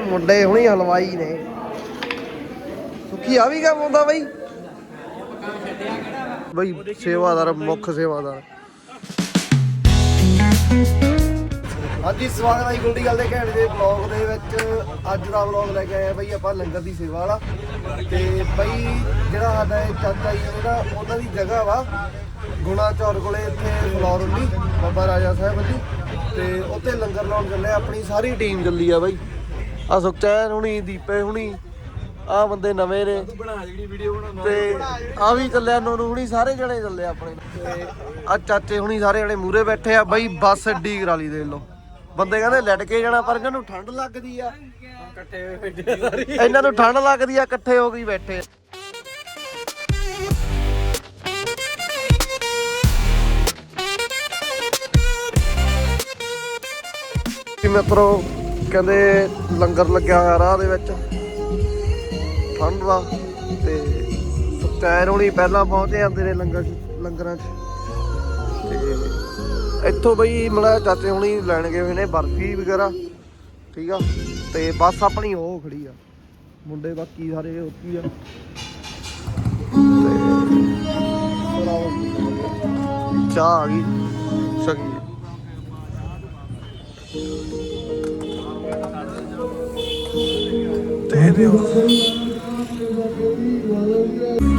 ਇਹ ਮੁੰਡੇ ਹੁਣੀ ਹਲਵਾਈ ਨੇ। ਸੁੱਖੀ ਆ ਵੀ ਕੰਮ ਆਉਂਦਾ ਬਈ। ਬਈ ਸੇਵਾਦਾਰ, ਮੁੱਖ ਸੇਵਾਦਾਰ। ਹਾਂਜੀ, ਸਵਾਗਤ ਹੈ ਜੀ ਗੁੱਡੀ ਗੱਲ ਦੇ ਘੈਂਟ ਦੇ ਵਲੌਗ ਦੇ ਵਿੱਚ। ਅੱਜ ਦਾ ਵਲੌਗ ਲੈ ਕੇ ਆਏ ਆ ਬਈ ਆਪਾਂ ਲੰਗਰ ਦੀ ਸੇਵਾ ਵਾਲਾ। ਤੇ ਬਈ ਜਿਹੜਾ ਸਾਡਾ ਇਹ ਚਾਚਾ ਜੀ ਜਿਹੜਾ ਉਹਨਾਂ ਦੀ ਜਗ੍ਹਾ ਵਾ ਗੁਣਾ ਚੌਰ ਕੋਲੇ ਇੱਥੇ ਫਲੋਰ ਹੁੰਦੀ, ਬਾਬਾ ਰਾਜਾ ਸਾਹਿਬ ਜੀ। ਤੇ ਉੱਥੇ ਲੰਗਰ ਲਾਉਣ ਚੱਲੇ ਆਪਣੀ ਸਾਰੀ ਟੀਮ ਚੱਲੀ ਆ ਬਈ। ਆ ਸੁਖਚੈਨ ਹੁਣੀ ਦੀਪੇ ਹੁਣੀ ਆ ਬੰਦੇ ਨਵੇਂ ਨੇ। ਬਣਾ ਜਿਹੜੀ ਵੀਡੀਓ ਬਣਾਉਣਾ। ਤੇ ਆ ਵੀ ਚੱਲਿਆ ਨੋਨੂ ਹੁਣੀ ਸਾਰੇ ਜਣੇ ਚੱਲੇ ਆਪਣੇ। ਆ ਚਾਚੇ ਹੁਣੀ ਸਾਰੇ ਜਣੇ ਮੂਰੇ ਬੈਠੇ ਆ ਬਈ ਬੱਸ ਅੱਡੀ ਕਰਾ ਲਈ ਦੇਖ ਲਓ। ਬੰਦੇ ਕਹਿੰਦੇ ਲੜ ਕੇ ਜਾਣਾ ਪਰ ਇਹਨਾਂ ਨੂੰ ਠੰਡ ਲੱਗਦੀ ਆ। ਇਕੱਠੇ ਹੋਏ ਬੈਠੇ ਸਾਰੇ ਇਹਨਾਂ ਨੂੰ ਠੰਡ ਲੱਗਦੀ ਆ ਇਕੱਠੇ ਹੋ ਕੇ ਬੈਠੇ ਮਿੱਤਰੋ ਕਹਿੰਦੇ ਲੰਗਰ ਲੱਗਿਆ ਹੋਇਆ ਰਾਹ ਦੇ ਵਿੱਚ। ਠੰਡ ਦਾ ਤੇ ਸੁਖਚੈਨ ਹੋਣੀ ਪਹਿਲਾਂ ਪਹੁੰਚ ਜਾਂਦੇ ਨੇ ਲੰਗਰ ਲੰਗਰਾਂ 'ਚ। ਤੇ ਇੱਥੋਂ ਬਈ ਮਲਾ ਚਾਚੇ ਹੁਣੀ ਲੈਣ ਗਏ ਹੋਏ ਨੇ ਬਰਫੀ ਵਗੈਰਾ, ਠੀਕ ਆ। ਤੇ ਬੱਸ ਆਪਣੀ ਉਹ ਖੜੀ ਆ। ਮੁੰਡੇ ਬਾਕੀ ਸਾਰੇ ਉੱਤੀ ਆ। ਚਾਹ ਆ ਗਈ। ਸਕੀ ਤੇ ਦਿਓ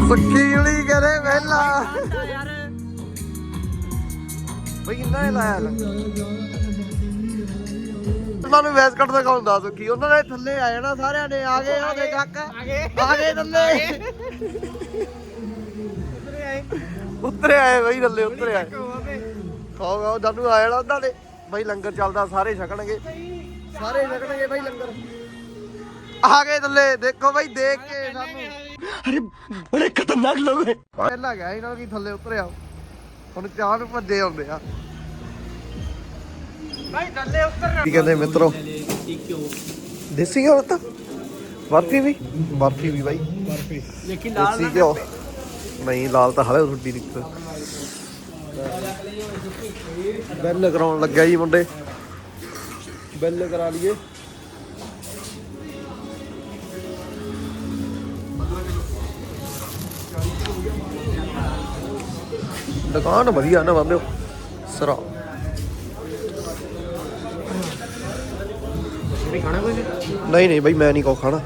ਸੱਕੀ ਵਾਲੀ ਕਰੇ ਵੇਲਾ। ਬਈ ਕਿੰਨਾ ਇਹ ਲਾਇਆ ਲੰਗਰ ਉਹਨਾਂ ਨੂੰ ਵੈਸ ਕੱਟ ਦਾ ਕੌਣ ਦੱਸ ਕੀ? ਉਹਨਾਂ ਨੇ ਥੱਲੇ ਆ ਜਾਣਾ ਸਾਰਿਆਂ ਨੇ। ਆ ਗਏ ਉਹਦੇ ਕਾਕਾ। ਆ ਗਏ। ਆ ਗਏ ਥੱਲੇ। ਉੱਤਰੇ ਆਏ। ਬਈ ਥੱਲੇ ਉੱਤਰੇ ਆਏ। ਖਾਓ ਖਾਓ ਜਾਨੂ ਆ ਜਾਣਾ ਉਹਨਾਂ ਨੇ। ਬਈ ਲੰਗਰ ਚੱਲਦਾ ਸਾਰੇ ਛਕਣਗੇ। ਸਾਰੇ ਛਕਣਗੇ ਬਈ ਲੰਗਰ। ਆ ਗਏ ਥੱਲੇ ਦੇਖੋ ਬਈ ਦੇਖ ਕੇ ਸਾਨੂੰ। ਅਰੇ ਬੜੇ ਖਤਰਨਾਕ ਲੋਕ ਹੈ ਪਹਿਲਾਂ ਗਿਆ ਇਹਨਾਂ ਕੀ ਥੱਲੇ ਉਤਰਿਆ। ਹੁਣ ਚਾਹ ਨੂੰ ਭੱਜੇ ਆਉਂਦੇ ਆ। ਭਾਈ ਥੱਲੇ ਉੱਤਰ ਕੀ ਕਹਿੰਦੇ ਮਿੱਤਰੋ? ਦੇਸੀ ਘਿਓ ਤਾਂ ਬਰਫੀ ਵੀ? ਬਰਫੀ ਵੀ ਬਾਈ। ਦੇਖੀ ਦੇਸੀ ਘਿਓ। ਨਹੀਂ ਲਾਲ ਤਾਂ ਹਲੇ ਰੋਟੀ ਦਿੱਕਤ ਬੈਲ ਕਰਾਉਣ ਲੱਗਿਆ ਜੀ ਮੁੰਡੇ। ਬੈਲ ਕਰਾ ਲਈਏ। ਦੁਕਾਨ ਵਧੀਆ ਨਾ ਬਾਬਿਓ ਸਰਾ। ਖਾਣਾ ਕੁਝ ਨਹੀਂ ਨਹੀਂ ਬਾਈ ਮੈਂ ਨਹੀਂ ਕੋ ਖਾਣਾ।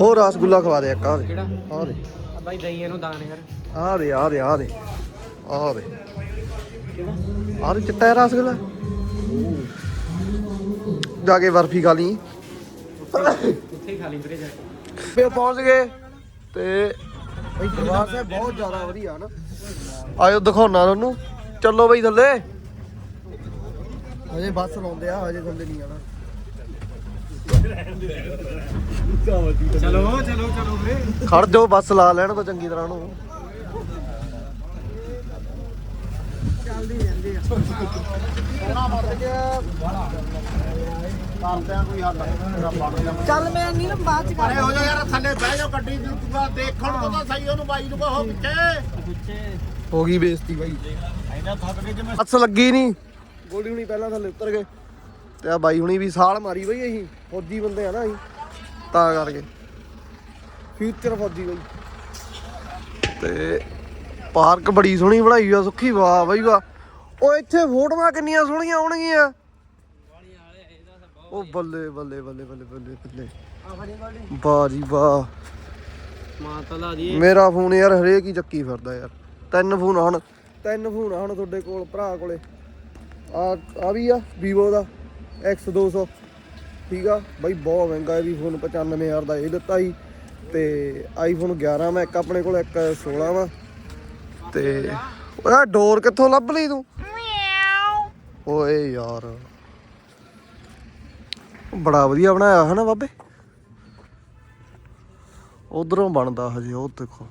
ਉਹ ਰਸਗੁੱਲਾ ਖਵਾ ਦੇ ਇੱਕ ਆ ਦੇ। ਆ ਦੇ। ਆ ਬਾਈ ਦਈ ਇਹਨੂੰ ਦਾਨ ਯਾਰ। ਆ ਦੇ ਆ ਦੇ ਆ ਦੇ। ਆ ਦੇ। ਆ ਦੇ ਚਿੱਟਾ ਰਸਗੁੱਲਾ। ਜਾ ਕੇ ਬਰਫੀ ਖਾ ਲਈ। ਉੱਥੇ ਖਾ ਲਈ ਵੀਰੇ ਜਾ ਕੇ। ਪਹੁੰਚ ਗਏ ਤੇ ਬਹੁਤ ਜ਼ਿਆਦਾ ਵਧੀਆ ਨਾ। ਆਇਓ ਦਿਖਾਉਣਾ ਤੁਹਾਨੂੰ ਚੱਲੋ ਬਈ ਥੱਲੇ। ਹਜੇ ਬੱਸ ਲਾਉਂਦੇ ਆ ਹਜੇ ਥੱਲੇ ਨਹੀਂ ਆਣਾ ਚਲੋ ਚਲੋ ਚਲੋ ਵੀਰੇ। ਖੜ ਜਾਓ ਬੱਸ ਲਾ ਲੈਣ ਤਾਂ ਚੰਗੀ ਤਰ੍ਹਾਂ ਨੂੰ ਚੱਲਦੀ ਜਾਂਦੀ ਆ ਚੱਲ ਮੈਂ ਨਹੀਂ ਨਾ ਬਾਅਦ ਚ ਕਰ ਹੋ ਜਾ ਯਾਰ ਥੱਲੇ ਬਹਿ ਜਾ ਗੱਡੀ ਦੀ ਤੂੰ ਦੇਖਣ ਤੋਂ ਤਾਂ ਸਹੀ ਉਹਨੂੰ ਬਾਈ ਨੂੰ ਕਹੋ ਪਿੱਛੇ ਪਿੱਛੇ। ਹੋ ਗਈ ਬੇਇੱਜ਼ਤੀ ਬਾਈ। ਐਨਾ ਥੱਕ ਕੇ ਜਿਵੇਂ ਬੱਸ ਲੱਗੀ ਨਹੀਂ ਗੋਲੀ ਹੁਣੀ ਪਹਿਲਾਂ ਥੱਲੇ ਉਤਰ ਗਏ। ਤੇ ਆ ਬਾਈ ਹੁਣੀ ਵੀ ਸਾਲ ਮਾਰੀ ਬਈ ਅਸੀਂ ਫੌਜੀ ਬੰਦੇ ਆ ਨਾ ਅਸੀਂ। ਤਾਂ ਕਰਕੇ। ਫਿਊਚਰ ਫੌਜੀ ਬਈ। ਤੇ ਪਾਰਕ ਬੜੀ ਸੋਹਣੀ ਬਣਾਈ ਆ ਸੁੱਖੀ ਵਾਹ ਬਈ ਵਾਹ। ਉਹ ਇੱਥੇ ਫੋਟੋਆਂ ਕਿੰਨੀਆਂ ਸੋਹਣੀਆਂ ਆਉਣਗੀਆਂ। ਉਹ ਬੱਲੇ ਬੱਲੇ ਬੱਲੇ ਬੱਲੇ ਬੱਲੇ ਬੱਲੇ। ਵਾਹ ਜੀ ਵਾਹ। ਮਾਂ ਤਾਂ ਲਾ ਦੀ। ਮੇਰਾ ਫੋਨ ਯਾਰ ਹਰੇਕ ਹੀ ਚੱਕੀ ਫਿਰਦਾ ਯਾਰ। ਤਿੰਨ ਫੋਨ ਆ ਹੁਣ। ਤਿੰਨ ਫੋਨ ਆ ਹੁਣ ਤੁਹਾਡੇ ਕੋਲ ਭਰਾ ਕੋਲੇ। ਆ ਆ ਵੀ ਆ Vivo ਦਾ X200 ਠੀਕ ਆ? ਬਾਈ ਬਹੁਤ ਮਹਿੰਗਾ ਇਹ ਵੀ ਫੋਨ 95000 ਦਾ ਇਹ ਦਿੱਤਾ ਸੀ। ਤੇ iPhone 11 ਮੈਂ ਇੱਕ ਆਪਣੇ ਕੋਲ ਇੱਕ 16 ਵਾ। ਤੇ ਓਏ ਡੋਰ ਕਿੱਥੋਂ ਲੱਭ ਲਈ ਤੂੰ? ਓਏ ਯਾਰ। ਬੜਾ ਵਧੀਆ ਬਣਾਇਆ ਹਨਾ ਬਾਬੇ? ਉਧਰੋਂ ਬਣਦਾ ਹਜੇ ਉਹ ਦੇਖੋ।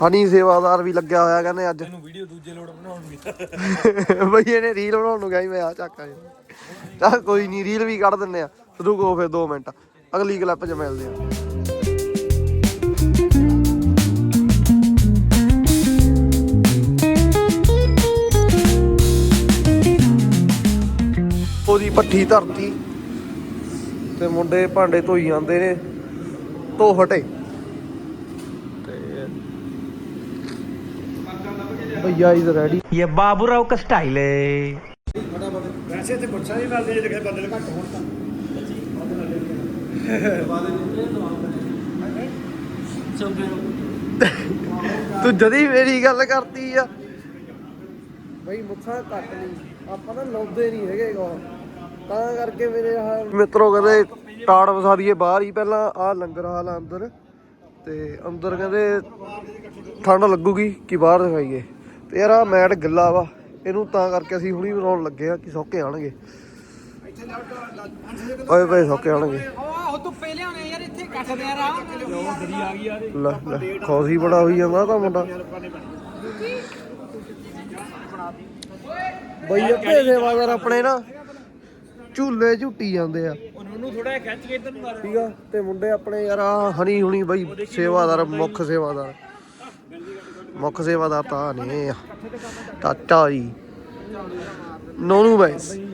ਹਨੀ ਸੇਵਾਦਾਰ ਵੀ ਲੱਗਿਆ ਹੋਇਆ ਕਹਿੰਦੇ ਅੱਜ। ਇਹਨੂੰ ਵੀਡੀਓ ਦੂਜੇ ਲੋੜ ਬਣਾਉਣ ਦੀ ਬਈ ਇਹਨੇ ਰੀਲ ਬਣਾਉਣ ਨੂੰ ਗਿਆ ਸੀ ਮੈਂ ਆ ਚੱਕ ਚੱਲ ਕੋਈ ਨਹੀਂ ਰੀਲ ਵੀ ਕੱਢ ਦਿੰਨੇ ਆ। ਰੁਕੋ ਫਿਰ 2 ਮਿੰਟ ਅਗਲੀ ਕਲਿੱਪ 'ਚ ਮਿਲਦੇ ਆ। ਉਹਦੀ ਪੱਠੀ ਧਰਤੀ ਤੇ ਮੁੰਡੇ ਭਾਂਡੇ ਧੋਈ ਜਾਂਦੇ ਨੇ ਧੋ ਹਟੇ। ਤੇ ਭਈਆ ਇਜ਼ ਰੈਡੀ ਇਹ ਬਾਬੂਰਾਓ ਦਾ ਸਟਾਈਲ ਹੈ ਵੈਸੇ ਤੇ ਪੁੱਛਾਂ ਨਹੀਂ ਮਿਲਦੇ ਜੇ ਕਿਸੇ ਬੰਦੇ ਘੱਟ ਹੋਣ ਤਾਂ। ਤੂੰ ਜਦੀ ਮੇਰੀ ਗੱਲ ਕਰਤੀ ਆ। ਬਈ ਮੁੱਛਾਂ ਕੱਟ ਨਹੀਂ ਆਪਾਂ ਤਾਂ ਲਾਉਂਦੇ ਨਹੀਂ ਹੈਗੇ ਕੋ ਤਾਂ ਕਰਕੇ ਮੇਰੇ ਆਹ ਮਿੱਤਰੋ ਕਹਿੰਦੇ ਟਾੜ ਵਸਾ ਦਈਏ ਬਾਹਰ ਹੀ ਪਹਿਲਾਂ ਆ ਲੰਗਰ ਹਾਲ ਆ ਅੰਦਰ। ਤੇ ਅੰਦਰ ਕਹਿੰਦੇ ਠੰਡ ਲੱਗੂਗੀ ਕਿ ਬਾਹਰ ਦਿਖਾਈਏ। ਤੇ ਯਾਰ ਆ ਮੈਟ ਗਿੱਲਾ ਵਾ ਇਹਨੂੰ ਤਾਂ ਕਰਕੇ ਅਸੀਂ ਹੁਣੀ ਬਣਾਉਣ ਲੱਗੇ ਆ ਕਿ ਸੌਕੇ ਆਣਗੇ ਓਏ ਭਾਈ ਸੌਕੇ ਆਣਗੇ ਉਹ ਤੂੰ ਪਹਿਲੇ ਆਉਣੇ ਯਾਰ ਇੱਥੇ ਕੱਟਦੇ ਆ ਰਾਮ ਲੈ ਲੈ ਖੌਸੀ ਬੜਾ ਹੋਈ ਜਾਂਦਾ ਤਾਂ ਮੁੰਡਾ। ਬਈ ਅੱਧੇ ਸੇਵਾਦਾਰ ਆਪਣੇ ਨਾ। ਝੂਲੇ ਝੁੱਟੀ ਜਾਂਦੇ ਆ। ਉਹਨੂੰ ਥੋੜਾ ਖਿੱਚ ਕੇ ਇੱਧਰ ਨੂੰ ਕਰ ਠੀਕ ਆ? ਤੇ ਮੁੰਡੇ ਆਪਣੇ ਯਾਰ ਆ ਹਣੀ ਹੁਣੀ ਬਈ ਸੇਵਾਦਾਰ, ਮੁੱਖ ਸੇਵਾਦਾਰ। ਮੁੱਖ ਸੇਵਾਦਾਰ ਤਾਂ ਨਹੀਂ ਆ। ਜੀ। ਨੋਨੂ ਬੈਸ। ਇਹ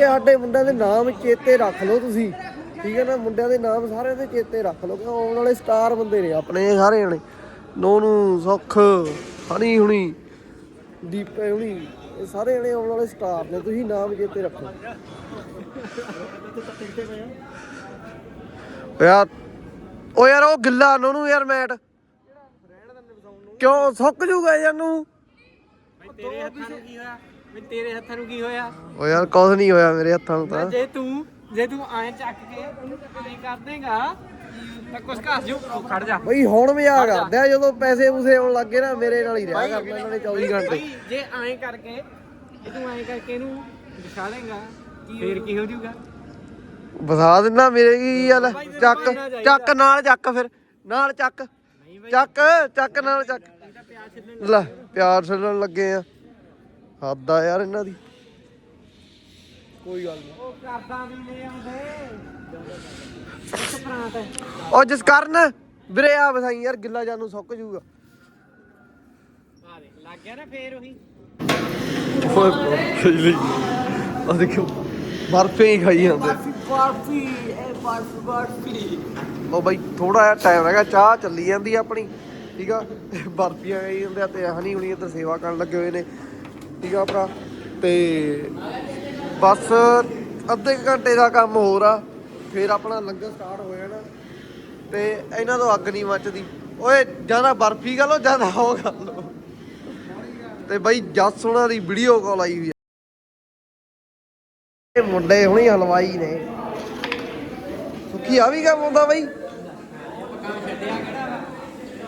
ਸਾਡੇ ਮੁੰਡਿਆਂ ਦੇ ਨਾਮ ਚੇਤੇ ਰੱਖ ਲਓ ਤੁਸੀਂ। ਠੀਕ ਹੈ ਨਾ? ਮੁੰਡਿਆਂ ਦੇ ਨਾਮ ਸਾਰਿਆਂ ਦੇ ਚੇਤੇ ਰੱਖ ਲਓ ਕਿ ਆਉਣ ਵਾਲੇ ਸਟਾਰ ਬੰਦੇ ਨੇ ਆਪਣੇ ਸਾਰੇ ਜਣੇ ਨੋਨੂ, ਸੁੱਖ, ਹਣੀ ਹੁਣੀ, ਦੀਪੇ ਹੁਣੀ। ਇਹ ਸਾਰੇ ਜਣੇ ਆਉਣ ਵਾਲੇ ਸਟਾਰ ਨੇ ਤੁਸੀਂ ਨਾਮ ਚੇਤੇ ਰੱਖੋ। ਯਾਰ ਓ ਯਾਰ ਉਹ ਗਿੱਲਾ ਨੋਨੂ ਯਾਰ ਮੈਟ। ਕਿਉਂ ਸੁੱਕ ਜੂਗਾ ਯਾਰ ਨੂੰ ਤੇਰੇ ਹੱਥਾਂ ਨੂੰ ਕੀ ਹੋਇਆ? ਵੀ ਤੇਰੇ ਹੱਥਾਂ ਨੂੰ ਕੀ ਹੋਇਆ? ਓ ਯਾਰ ਕੁਝ ਨਹੀਂ ਹੋਇਆ ਮੇਰੇ ਹੱਥਾਂ ਨੂੰ ਤਾਂ। ਜੇ ਤੂੰ ਜੇ ਤੂੰ ਐਂ ਚੱਕ ਕੇ ਉਹਨੂੰ ਕਰ ਦੇਗਾ ਤਾਂ ਕੁਛ ਘਸ ਜੂ। ਉਹ ਖੜ ਜਾ। ਬਈ ਹੁਣ ਮਜ਼ਾਕ ਕਰਦੇ ਆ ਜਦੋਂ ਪੈਸੇ ਪੂਸੇ ਆਉਣ ਲੱਗੇ ਨਾ ਮੇਰੇ ਨਾਲ ਹੀ ਰਿਹਾ ਕਰਨਾ ਇਹਨਾਂ ਨੇ 24 ਘੰਟੇ। ਬਈ, ਜੇ ਐਂ ਕਰਕੇ ਜੇ ਤੂੰ ਐਂ ਕਰਕੇ ਇਹਨੂੰ ਦਿਖਾ ਦੇਗਾ ਫੇਰ ਕੀ ਹੋ ਜਾਊਗਾ? ਵਸਾ ਦਿੰਦਾ ਮੇਰੇ ਕੀ ਗੱਲ? ਚੱਕ ਚੱਕ ਨਾਲ ਚੱਕ ਫਿਰ। ਨਾਲ ਚੱਕ ਚੱਕ ਚੱਕ ਨਾਲ ਚੱਕ। ਲੈ ਪਿਆਰ ਛੱਡਣ ਲੱਗੇ ਆ। ਹੱਦ ਆ ਯਾਰ ਇਹਨਾਂ ਦੀ। ਕੋਈ ਗੱਲ ਨਹੀਂ ਉਹ ਕਰਦਾ ਵੀ ਲੈ ਆਉਂਦੇ। ਉਹ ਜਿਸ ਕਾਰਨ ਵੀਰੇ ਆ ਵਸਾਈ ਯਾਰ, ਗਿੱਲਾ ਜਾਨੂੰ ਸੁੱਕ ਜੂਗਾ ਆ ਲੱਗ ਗਿਆ ਨਾ ਫੇਰ ਉਹੀ ਓਏ ਆ ਦੇਖੋ, ਬਰਫੇ ਹੀ ਖਾਈ ਜਾਂਦੇ। ਬਰਫੀ ਇਹ ਬਰਫ ਬਰਫੀ ਲੋ ਬਾਈ ਥੋੜਾ ਜਿਹਾ ਟਾਈਮ ਹੈਗਾ, ਚਾਹ ਚੱਲੀ ਜਾਂਦੀ ਆ ਆਪਣੀ, ਠੀਕ ਆ? ਬਰਫੀਆਂ ਗਈ ਜਾਂਦੇ ਆ ਤੇ ਹਨੀ ਹੁਣੀ ਇੱਧਰ ਸੇਵਾ ਕਰਨ ਲੱਗੇ ਹੋਏ ਨੇ, ਠੀਕ ਆ ਭਰਾ? ਤੇ ਬਸ ਅੱਧੇ ਕੁ ਘੰਟੇ ਦਾ ਕੰਮ ਹੋਰ ਆ। ਫਿਰ ਆਪਣਾ ਲੰਗਰ ਸਟਾਰਟ ਹੋ ਜਾਣਾ ਤੇ ਇਹਨਾਂ ਤੋਂ ਅੱਗ ਨਹੀਂ ਮੱਚਦੀ। ਓਏ, ਜ਼ਿਆਦਾ ਬਰਫੀ ਗਾ ਲੋ ਜ਼ਿਆਦਾ ਹੋ ਗੱਲ ਲੋ ਤੇ ਬਾਈ ਜੱਸ ਉਹਨਾਂ ਦੀ ਵੀਡੀਓ ਕਾਲ ਆਈ ਹੋਈ ਆ। ਇਹ ਮੁੰਡੇ ਹੁਣੀ ਹਲਵਾਈ ਨੇ। ਸੁੱਖੀ ਆ ਵੀ ਕੰਮ ਹੁੰਦਾ ਬਾਈ?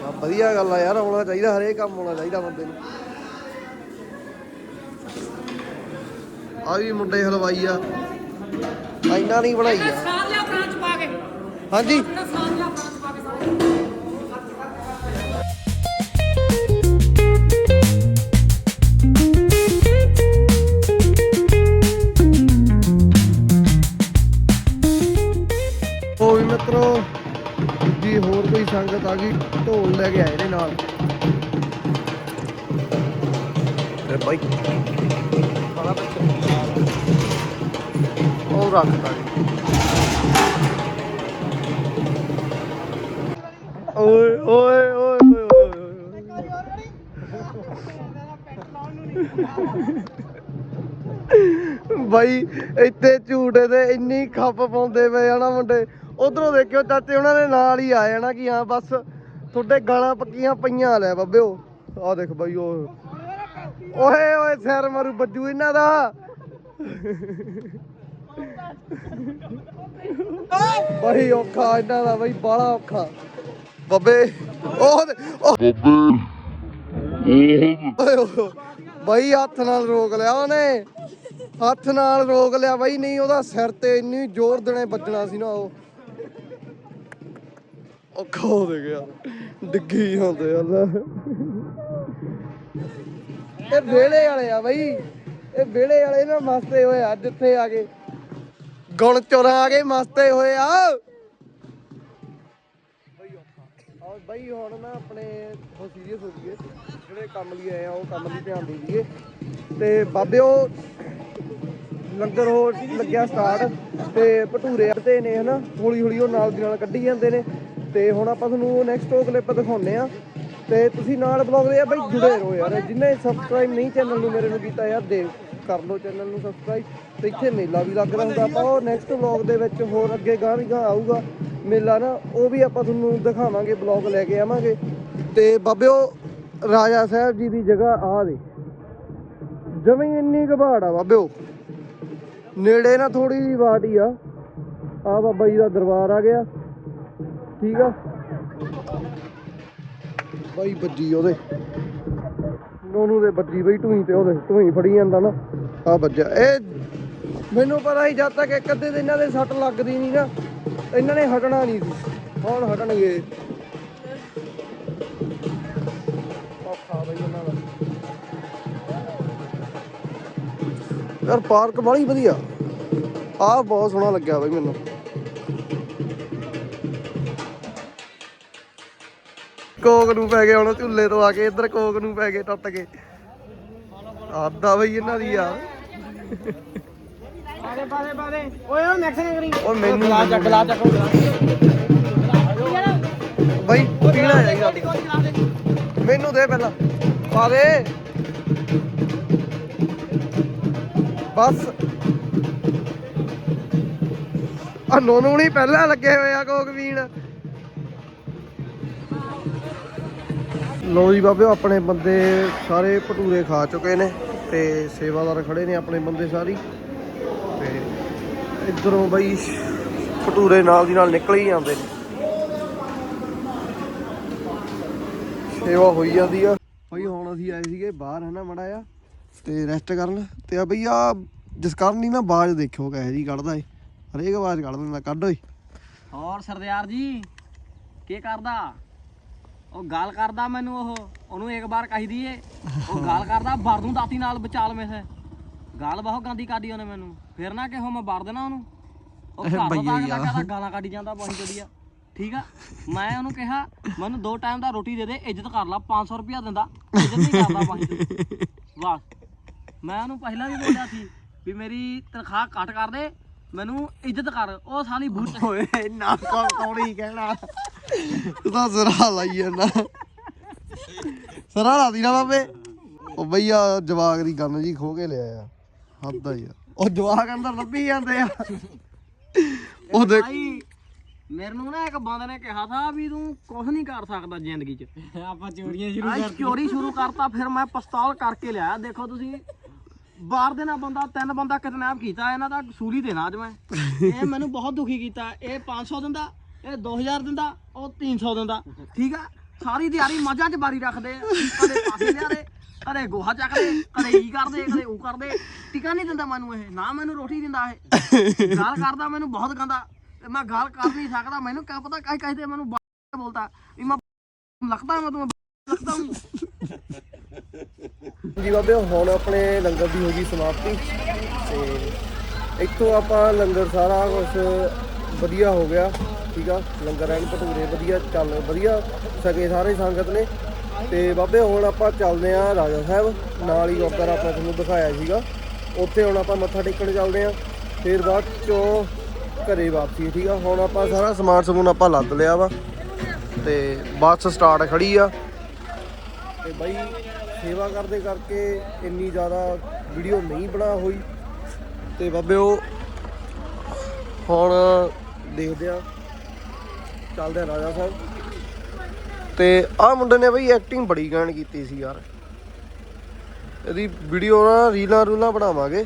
ਆ ਵਧੀਆ ਗੱਲ ਆ ਯਾਰ ਹੋਣਾ ਚਾਹੀਦਾ, ਹਰੇਕ ਕੰਮ ਆਉਣਾ ਚਾਹੀਦਾ ਬੰਦੇ ਨੂੰ। ਆ ਵੀ ਮੁੰਡੇ ਹਲਵਾਈ ਆ। ਆ ਇਹਨਾਂ ਨਹੀਂ ਬਣਾਈ ਆ। ਸਾਰ ਲਿਆ ਪ੍ਰਾਂਤ ਪਾ ਕੇ। ਹਾਂਜੀ। ਸਾਰ ਲਿਆ ਪ੍ਰਾਂਤ ਪਾ ਕੇ ਸਾਰੇ। ਉਹ ਵੀ ਮਿੱਤਰੋ ਜੀ ਹੋਰ ਕੋਈ ਸੰਗਤ ਆ ਗਈ? ਢੋਲ ਲੈ ਕੇ ਆਏ ਨੇ ਨਾਲ। ਤੇ ਬਾਈ। ਉਹ ਰੱਖਦਾ ਜੀ। ਓਏ ਓਏ ਓਏ ਬਾਈ, ਇੱਥੇ ਝੂਟੇ ਦੇ ਇੰਨੀ ਖੱਪ ਪਾਉਂਦੇ ਪਏ ਆ ਨਾ ਮੁੰਡੇ। ਉਧਰੋਂ ਦੇਖਿਓ, ਚਾਚੇ ਉਹਨਾਂ ਦੇ ਨਾਲ ਹੀ ਆ ਜਾਣਾ ਕਿ ਹਾਂ, ਬਸ ਤੁਹਾਡੇ ਗਾਲਾਂ ਪੱਕੀਆਂ ਪਈਆਂ ਲੈ ਬੱਬਿਓ ਆਹ ਦੇਖ ਬਾਈ ਉਹ ਓਏ ਓਏ, ਸਿਰ ਮਾਰੂ ਬੱਜੂ ਇਹਨਾਂ ਦਾ। ਬਈ ਔਖਾ, ਇਹਨਾਂ ਦਾ ਬਈ ਬਾਲਾ ਔਖਾ। ਬੱਬੇ, ਉਹ ਦੇ- ਉਹ ਹੱਥ ਨਾਲ ਰੋਕ ਲਿਆ ਉਹਨੇ। ਹੱਥ ਨਾਲ ਰੋਕ ਲਿਆ ਬਾਈ, ਨਹੀਂ ਉਹਦਾ ਸਿਰ ਤੇ ਇੰਨੀ ਜ਼ੋਰ ਦੇਣੇ ਵੱਜਣਾ ਸੀ ਨਾ ਉਹ। ਔਖਾ ਹੋ ਗਿਆ। ਡਿੱਗੀ ਹੁੰਦੇ ਆ ਇਹ ਵੇਲੇ ਵਾਲੇ ਆ ਬਈ। ਇਹ ਵੇਲੇ ਵਾਲੇ ਨਾ ਮਸਤੇ ਹੋਏ ਆ, ਜਿੱਥੇ ਆ ਕੇ ਗੁਣ ਚੋਰਾਂ ਆ ਗਏ ਮਸਤੇ ਹੋਏ ਆ। ਔਰ ਬਾਈ ਹੁਣ ਨਾ ਆਪਣੇ ਬਹੁਤ ਸੀਰੀਅਸ ਹੋ ਗਏ ਜਿਹੜੇ ਕੰਮ ਲਈ ਆਏ ਆ, ਉਹ ਕੰਮ ਲਈ ਧਿਆਨ ਦੇ ਦਈਏ ਤੇ ਬਾਬਿਓ ਲੰਗਰ ਹੋ ਲੱਗਿਆ ਸਟਾਰਟ ਤੇ ਭਟੂਰੇ ਤੇ ਨੇ ਹਨਾ ਹੌਲੀ ਹੌਲੀ ਉਹ ਨਾਲ ਦੀ ਨਾਲ ਕੱਢੀ ਜਾਂਦੇ ਨੇ। ਤੇ ਹੁਣ ਆਪਾਂ ਤੁਹਾਨੂੰ ਨੈਕਸਟ ਉਹ ਕਲਿੱਪ ਦਿਖਾਉਨੇ ਆ ਤੇ ਤੁਸੀਂ ਨਾਲ ਬਲੌਗ ਦੇ ਆ ਬਈ ਜੁੜੇ ਰਹੋ ਯਾਰ। ਜਿੰਨੇ ਸਬਸਕ੍ਰਾਈਬ ਨਹੀਂ ਚੈਨਲ ਨੂੰ ਮੇਰੇ ਨੂੰ ਕੀਤਾ ਯਾਰ ਦੇ ਕਰ ਲਓ ਚੈਨਲ ਨੂੰ ਸਬਸਕ੍ਰਾਈਬ ਤੇ ਇੱਥੇ ਮੇਲਾ ਵੀ ਲੱਗਦਾ ਹੁੰਦਾ। ਆਪਾਂ ਉਹ ਨੈਕਸਟ ਬਲੌਗ ਦੇ ਵਿੱਚ ਹੋਰ ਅੱਗੇ ਗਾਂ ਵੀ ਗਾਂ ਆਊਗਾ ਮੇਲਾ ਨਾ, ਉਹ ਵੀ ਆਪਾਂ ਤੁਹਾਨੂੰ ਦਿਖਾਵਾਂਗੇ ਬਲੌਗ ਲੈ ਕੇ ਆਵਾਂਗੇ। ਤੇ ਬਾਬਿਓ, ਰਾਜਾ ਸਾਹਿਬ ਜੀ ਦੀ ਜਗ੍ਹਾ ਆ ਦੇ ਜਮੀ ਇੰਨੀ ਘਬਾੜ ਆ ਬਾਬਿਓ। ਨੇੜੇ ਨਾ ਥੋੜੀ ਜਿਹੀ ਬਾਟ ਆ। ਆ ਬਾਬਾ ਜੀ ਦਾ ਦਰਬਾਰ ਆ ਗਿਆ। ਠੀਕ ਆ? ਬਾਈ ਵੱਜੀ ਉਹਦੇ। ਨੋਨੂ ਦੇ ਵੱਜੀ ਬਈ ਟੂਈ ਤੇ ਉਹਦੇ ਟੂਈ ਫੜੀ ਜਾਂਦਾ ਨਾ ਆ ਵੱਜਿਆ। ਇਹ ਮੈਨੂੰ ਪਤਾ ਹੀ ਜਦ ਤੱਕ ਇੱਕ ਅੱਧੇ ਦਿਨ ਦੇ ਸੱਟ ਲੱਗਦੀ ਨਹੀਂ ਨਾ, ਇਹਨਾਂ ਨੇ ਹਟਣਾ ਨਹੀਂ ਸੀ। ਹੁਣ ਹਟਣਗੇ? ਔਖਾ ਬਈ ਇਹਨਾਂ ਦਾ। ਯਾਰ ਪਾਰਕ ਬੜੀ ਵਧੀਆ। ਆ ਬਹੁਤ ਸੋਹਣਾ ਲੱਗਿਆ ਬਈ ਮੈਨੂੰ। ਕੋਕ ਨੂੰ ਪੈ ਗਏ ਹੁਣ ਝੁੱਲੇ ਤੋਂ ਆ ਕੇ ਇੱਧਰ ਕੋਕ ਨੂੰ ਪੈ ਗਏ ਟੁੱਟ ਕੇ। ਆਦਾ ਬਈ ਇਹਨਾਂ ਦੀ ਯਾਰ ਓਏ ਉਹ ਕਰੀ। ਮੈਨੂੰ ਗਲਾ ਚੱਕ ਗਲਾ ਚੱਕ। ਬਈ ਪੀਣਾ ਚਾਹੀਦਾ ਮੈਨੂੰ ਦੇ ਪਹਿਲਾਂ। ਪਾ ਦੇ ਬਸ। ਆ ਨੋਨੂ ਨਹੀਂ ਪਹਿਲਾਂ ਲੱਗੇ ਹੋਏ ਆ ਕੋਕ ਪੀਣ। ਲੋ ਜੀ ਬਾਬਿਓ, ਆਪਣੇ ਬੰਦੇ ਸਾਰੇ ਭਟੂਰੇ ਖਾ ਚੁੱਕੇ ਨੇ ਤੇ ਸੇਵਾਦਾਰ ਖੜੇ ਨੇ ਆਪਣੇ ਬੰਦੇ ਸਾਰੀ। ਤੇ ਇਧਰੋਂ ਬਈ ਭਟੂਰੇ ਨਾਲ ਦੀ ਨਾਲ ਨਿਕਲ ਹੀ ਜਾਂਦੇ ਨੇ। ਸੇਵਾ ਹੋਈ ਜਾਂਦੀ ਆ। ਬਈ ਹੁਣ ਅਸੀਂ ਆਏ ਸੀਗੇ ਬਾਹਰ ਹਨਾ ਮੜਾ ਆ ਤੇ ਰੈਸਟ ਕਰਨ। ਤੇ ਆ ਬਈ ਆ ਜਸਕਰਨ ਨਹੀਂ ਨਾ ਬਾਜ ਦੇਖਿਓ ਕਹੇ ਜੀ ਕੱਢਦਾ ਏ। ਹਰੇਕ ਆਵਾਜ਼ ਕੱਢ ਦਿੰਦਾ, ਕੱਢ ਓਏ। ਹੋਰ ਸਰਦਾਰ ਜੀ, ਕੀ ਕਰਦਾ? ਉਹ ਗਾਲ ਕਰਦਾ ਮੈਨੂੰ ਉਹ ਉਹਨੂੰ ਇੱਕ ਵਾਰ ਕਹੀ ਦੀਏ। ਉਹ ਗਾਲ ਕਰਦਾ ਵਰ ਦੂੰ ਦਾਤੀ ਨਾਲ ਬਚਾਲ ਮੇਸੇ ਗਾਲ ਬਹੁਤ ਗੰਦੀ ਕਾਦੀ ਉਹਨੇ ਮੈਨੂੰ। ਫਿਰ ਨਾ ਕਿਹੋ ਮੈਂ ਵਰ ਦੇਣਾ ਉਹਨੂੰ। ਉਹ ਘਰ ਦਾ ਤਾਂ ਅਗਲਾ ਕਹਿੰਦਾ ਗਾਲਾਂ ਕੱਢੀ ਜਾਂਦਾ ਬਹੁਤ ਵਧੀਆ। ਠੀਕ ਆ? ਮੈਂ ਉਹਨੂੰ ਕਿਹਾ ਮੈਨੂੰ ਦੋ ਟਾਈਮ ਦਾ ਰੋਟੀ ਦੇ ਦੇ ਇੱਜ਼ਤ ਕਰ ਲਾ 500 ਰੁਪਇਆ ਦਿੰਦਾ। ਇੱਜ਼ਤ ਨਹੀਂ ਕਰਦਾ ਮੈਂ ਉਹਨੂੰ ਪਹਿਲਾਂ ਵੀ ਬੋਲਿਆ ਸੀ ਵੀ ਮੇਰੀ ਤਨਖਾਹ ਘੱਟ ਕਰ ਦੇ ਮੈਨੂੰ ਇੱਜ਼ਤ ਕਰ। ਉਹ ਸਾਲੀ ਬੂਟ ਓਏ ਨਾ ਕੌਣ ਕੌਣੀ ਕਹਿਣਾ। ਤੂੰ ਤਾਂ ਜ਼ਰਾ ਲਾਈ ਜਾਂਦਾ। ਜ਼ਰਾ ਲਾਦੀ ਨਾ ਬਾਬੇ। ਉਹ ਬਈਆ ਜਵਾਗ ਦੀ ਗੰਨ ਜੀ ਖੋ ਕੇ ਲਿਆ ਆ ਹੱਦ ਆ ਯਾਰ। ਉਹ ਜਵਾਗ ਅੰਦਰ ਲੱਭੀ ਜਾਂਦੇ ਆ। ਉਹ ਦੇਖ ਭਾਈ ਮੇਰੇ ਨੂੰ ਨਾ ਇੱਕ ਬੰਦੇ ਨੇ ਕਿਹਾ ਥਾ ਵੀ ਤੂੰ ਕੁਝ ਨਹੀਂ ਕਰ ਸਕਦਾ ਜ਼ਿੰਦਗੀ 'ਚ। ਆਪਾਂ ਚੋਰੀਆਂ ਸ਼ੁਰੂ ਕਰ ਚੋਰੀ ਸ਼ੁਰੂ ਕਰਤਾ ਫਿਰ ਮੈਂ ਪਿਸਤੌਲ ਕਰਕੇ ਲਿਆਇਆ। ਦੇਖੋ ਤੁਸੀਂ ਬਾਹਰ ਦੇ ਨਾਲ ਬੰਦਾ ਤਿੰਨ ਬੰਦਾ ਕਿਡਨੈਪ ਕੀਤਾ ਇਹਨਾਂ ਦਾ ਸੂਲੀ ਦੇਣਾ ਅੱਜ ਮੈਂ। ਇਹ ਮੈਨੂੰ ਬਹੁਤ ਦੁਖੀ ਕੀਤਾ। ਇਹ 500 ਦਿੰਦਾ ਇਹ 2000 ਦਿੰਦਾ, ਉਹ 300 ਦਿੰਦਾ। ਠੀਕ ਆ? ਸਾਰੀ ਦਿਹਾੜੀ ਮੱਝਾਂ 'ਚ ਬਾਰੀ ਰੱਖਦੇ ਆ। ਕਦੇ ਪਾਸੇ ਲਿਆਦੇ, ਕਦੇ ਗੋਹਾ ਚੱਕਦੇ, ਕਦੇ ਈ ਕਰਦੇ, ਕਦੇ ਉਹ ਕਰਦੇ। ਟਿਕਾ ਨਹੀਂ ਦਿੰਦਾ ਮੈਨੂੰ ਇਹ, ਨਾ ਮੈਨੂੰ ਰੋਟੀ ਦਿੰਦਾ ਇਹ। ਗਾਲ ਕਰਦਾ ਮੈਨੂੰ, ਬਹੁਤ ਗੰਦਾ। ਮੈਂ ਗਾਲ ਕਰ ਨਹੀਂ ਸਕਦਾ। ਮੈਨੂੰ ਕਿਆ ਪਤਾ, ਕਾਹ ਕਾਹ ਤੇ ਮੈਨੂੰ ਬ- ਵੀ ਮੈਂ ਲੱਗਦਾ ਮੈਂ ਤੁਹਾਨੂੰ ਲੱਗਦਾ ਹੂੰ ਜੀ ਬਾਬੇ, ਹੁਣ ਆਪਣੇ ਲੰਗਰ ਦੀ ਹੋ ਗਈ ਸਮਾਪਤੀ। ਤੇ ਇੱਥੋਂ ਆਪਾਂ ਲੰਗਰ ਸਾਰਾ ਕੁਝ ਵਧੀਆ ਹੋ ਗਿਆ। ਠੀਕ ਆ, ਲੰਗਰ ਐਨ ਭਟੂਰੇ, ਵਧੀਆ ਚੱਲ, ਵਧੀਆ ਸਕੇ ਸਾਰੇ ਸੰਗਤ ਨੇ। ਤੇ ਬਾਬੇ, ਹੁਣ ਆਪਾਂ ਚੱਲਦੇ ਆ ਰਾਜਾ ਸਾਹਿਬ, ਨਾਲ ਹੀ ਗੁਰਦੁਆਰਾ ਆਪਾਂ ਤੁਹਾਨੂੰ ਦਿਖਾਇਆ ਸੀਗਾ। ਉੱਥੇ ਹੁਣ ਆਪਾਂ ਮੱਥਾ ਟੇਕਣ ਚੱਲਦੇ ਆ, ਫਿਰ ਬਾਅਦ ਚੋਂ ਘਰੇ ਵਾਪਸੀ, ਠੀਕ ਆ। ਹੁਣ ਆਪਾਂ ਸਾਰਾ ਸਮਾਨ ਸਮੂਨ ਆਪਾਂ ਲੱਦ ਲਿਆ ਵਾ, ਤੇ ਬੱਸ ਸਟਾਰਟ ਖੜੀ ਆ। ਤੇ ਬਾਈ, ਸੇਵਾ ਕਰਦੇ ਕਰਕੇ ਇੰਨੀ ਜ਼ਿਆਦਾ ਵੀਡੀਓ ਨਹੀਂ ਬਣਾ ਹੋਈ। ਤੇ ਬਾਬੇ ਉਹ ਹੁਣ ਦੇਖਦੇ ਆ ਚੱਲਦੇ ਆ ਰਾਜਾ ਸਾਹਿਬ। ਤੇ ਆਹ ਮੁੰਡੇ ਨੇ ਬਈ ਐਕਟਿੰਗ ਬੜੀ ਗਾਣ ਕੀਤੀ ਸੀ ਯਾਰ। ਇਹਦੀ ਵੀਡੀਓ ਨਾ ਰੀਲਾਂ ਰੂਲਾਂ ਬਣਾਵਾਂਗੇ,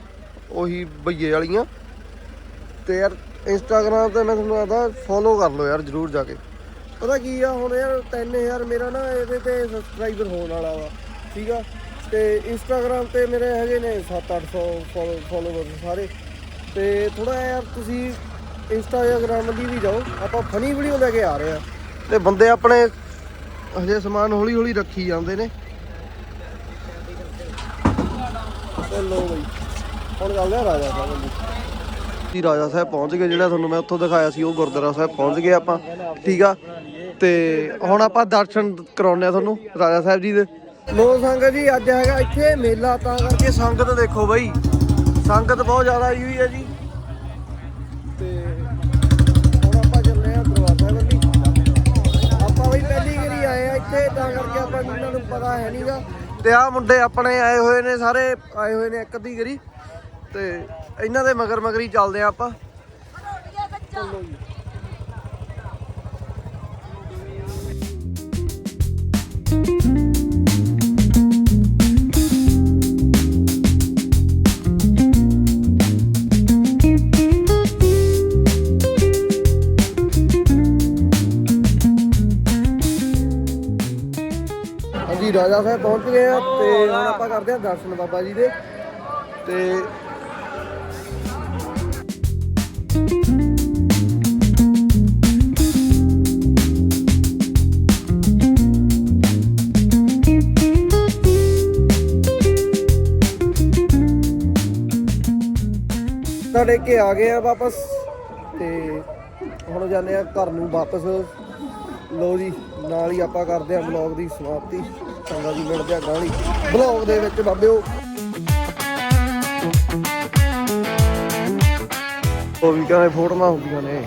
ਉਹੀ ਬਈਏ ਵਾਲੀਆਂ। ਤੇ ਯਾਰ ਇੰਸਟਾਗ੍ਰਾਮ ਤੇ ਮੈਂ ਤੁਹਾਨੂੰ ਆਦਾ ਫੋਲੋ ਕਰ ਲਓ ਯਾਰ ਜਰੂਰ ਜਾ ਕੇ। ਪਤਾ ਕੀ ਆ, ਹੁਣ ਯਾਰ 3000 ਮੇਰਾ ਨਾ ਇਹਦੇ ਤੇ ਸਬਸਕ੍ਰਾਈਬਰ ਹੋਣ ਵਾਲਾ ਵਾ, ਠੀਕ ਆ? ਤੇ ਇੰਸਟਾਗ੍ਰਾਮ ਤੇ ਮੇਰੇ ਹੈਗੇ ਨੇ 7-800 ਫੋਲੋਵਰ ਸਾਰੇ। ਤੇ ਥੋੜਾ ਯਾਰ ਤੁਸੀਂ ਇੰਸਟਾਗ੍ਰਾਮ ਦੀ ਵੀ ਜਾਓ ਆਪਾਂ ਫਨੀ ਵੀਡੀਓ ਲੈ ਕੇ ਆ ਰਹੇ ਆ ਤੇ ਬੰਦੇ ਆਪਣੇ ਹਜੇ ਸਮਾਨ ਹੌਲੀ ਹੌਲੀ ਰੱਖੀ ਜਾਂਦੇ ਨੇ। ਚਲੋ ਬਈ ਹੁਣ ਚੱਲਦੇ ਆ ਰਾਜਾ ਸਾਹਿਬ ਦੀ। ਜੀ ਰਾਜਾ ਸਾਹਿਬ ਪਹੁੰਚ ਗਏ ਜਿਹੜਾ ਤੁਹਾਨੂੰ ਮੈਂ ਉੱਥੋਂ ਦਿਖਾਇਆ ਸੀ ਉਹ ਗੁਰਦੁਆਰਾ ਸਾਹਿਬ ਪਹੁੰਚ ਗਏ ਆਪਾਂ ਠੀਕ ਆ? ਤੇ ਹੁਣ ਆਪਾਂ ਦਰਸ਼ਨ ਕਰਾਉਣੇ ਆ ਤੁਹਾਨੂੰ ਰਾਜਾ ਸਾਹਿਬ ਜੀ ਦੇ। ਲੋ ਸੰਗਤ ਜੀ ਅੱਜ ਹੈਗਾ ਇੱਥੇ ਮੇਲਾ ਤਾਂ ਕਰਕੇ ਸੰਗਤ ਦੇਖੋ ਬਈ ਸੰਗਤ ਬਹੁਤ ਜ਼ਿਆਦਾ ਆਈ ਹੋਈ ਹੈ ਜੀ ਤੇ ਹੁਣ ਆਪਾਂ ਚੱਲੇ ਆ ਦਰਵਾਜ਼ਾ ਵੱਲੀ ਆਪਾਂ ਵੀ ਪਹਿਲੀ ਵਾਰੀ ਇੱਥੇ ਤਾਂ ਕਰਕੇ ਆਪਾਂ ਨੂੰ ਇਹਨਾਂ ਨੂੰ ਪਤਾ ਹੈ ਨਹੀਂਗਾ ਤੇ ਆ ਮੁੰਡੇ ਆਪਣੇ ਆਏ ਹੋਏ ਨੇ ਸਾਰੇ ਆਏ ਹੋਏ ਨੇ ਇੱਕ ਅੱਧੀ ਵਾਰੀ ਤੇ ਇਹਨਾਂ ਦੇ ਮਗਰ ਮਗਰੀ ਚੱਲਦੇ ਆ ਆਪਾਂ। ਚਲੋ। ਜੀ ਰਾਜਾ ਸਾਹਿਬ ਪਹੁੰਚ ਗਏ ਆ ਤੇ ਹੁਣ ਆਪਾਂ ਕਰਦੇ ਆ ਦਰਸ਼ਨ ਬਾਬਾ ਜੀ ਦੇ। ਤੇ ਸਾਡੇ ਕੇ ਆ ਗਏ ਆ ਵਾਪਸ ਤੇ ਹੁਣ ਜਾਂਦੇ ਆ ਘਰ ਨੂੰ ਵਾਪਸ। ਲੋ ਜੀ, ਨਾਲ ਹੀ ਆਪਾਂ ਕਰਦੇ ਆ ਵਲੌਗ ਦੀ ਸਮਾਪਤੀ। ਚੰਗਾ ਜੀ ਮਿਲਦੇ ਆ ਗਾਲੀ ਵਲੌਗ ਦੇ ਵਿੱਚ ਬਾਬਿਓ। ਉਹ ਵੀ ਕਹਿੰਦੇ ਫੋਟੋਆਂ ਹੁੰਦੀਆਂ ਨੇ।